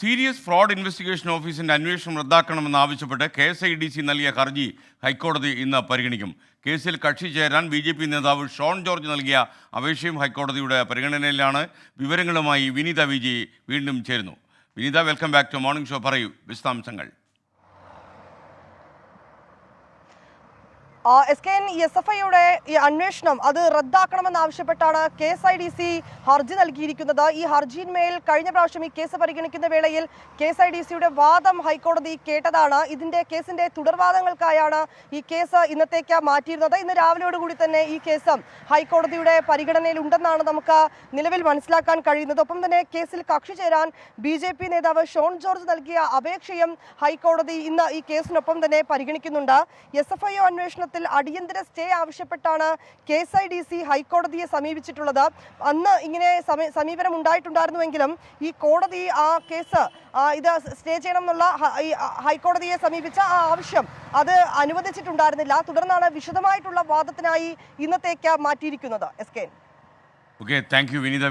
Serious fraud investigation ഓഫീസിന്റെ അന്വേഷണം റദ്ദാക്കണമെന്നാവശ്യപ്പെട്ട് K S I D C നൽകിയ ഹർജി ഹൈക്കോടതി ഇന്ന് പരിഗണിക്കും. കേസിൽ കക്ഷി ചേരാൻ ബി ജെ പി നേതാവ് ഷോൺ ജോർജ് നൽകിയ അപേക്ഷയും ഹൈക്കോടതിയുടെ പരിഗണനയിലാണ്. വിവരങ്ങളുമായി വിനീത വിജി വീണ്ടും ചേരുന്നു. Vineetha welcome back to morning show. പറയൂ വിശദാംശങ്ങൾ. S K N S F ഐയുടെ ഈ അന്വേഷണം അത് റദ്ദാക്കണമെന്നാവശ്യപ്പെട്ടാണ് K S I D C ഹർജി നൽകിയിരിക്കുന്നത്. ഈ ഹർജിയിന്മേൽ കഴിഞ്ഞ പ്രാവശ്യം ഈ കേസ് പരിഗണിക്കുന്ന വേളയിൽ കെ എസ് ഐ ഡി സിയുടെ വാദം ഹൈക്കോടതി കേട്ടതാണ്. ഇതിന്റെ കേസിന്റെ തുടർവാദങ്ങൾക്കായാണ് ഈ കേസ് ഇന്നത്തേക്ക് മാറ്റിയിരുന്നത്. ഇന്ന് രാവിലെയോടുകൂടി തന്നെ ഈ കേസ് ഹൈക്കോടതിയുടെ പരിഗണനയിൽ ഉണ്ടെന്നാണ് നമുക്ക് നിലവിൽ മനസ്സിലാക്കാൻ കഴിയുന്നത്. ഒപ്പം തന്നെ കേസിൽ കക്ഷി ചേരാൻ ബി ജെ പി നേതാവ് ഷോൺ ജോർജ് നൽകിയ അപേക്ഷയും ഹൈക്കോടതി ഇന്ന് ഈ കേസിനൊപ്പം തന്നെ പരിഗണിക്കുന്നുണ്ട്. എസ് എഫ് ഐ അന്വേഷണത്തിൽ അടിയന്തര സ്റ്റേ ആവശ്യപ്പെട്ടാണ് K S I D C ഹൈക്കോടതിയെ സമീപിച്ചിട്ടുള്ളത്. അന്ന് ഇങ്ങനെ സമീ- സമീപനം ഉണ്ടായിട്ടുണ്ടായിരുന്നുവെങ്കിലും ഈ കോടതി ആ കേസ് ഇത് സ്റ്റേ ചെയ്യണം എന്നുള്ള ഹൈക്കോടതിയെ സമീപിച്ച ആ ആവശ്യം അത് അനുവദിച്ചിട്ടുണ്ടായിരുന്നില്ല. തുടർന്നാണ് വിശദമായിട്ടുള്ള വാദത്തിനായി ഇന്നത്തേക്ക് മാറ്റിയിരിക്കുന്നത്. S K okay thank you Vineetha.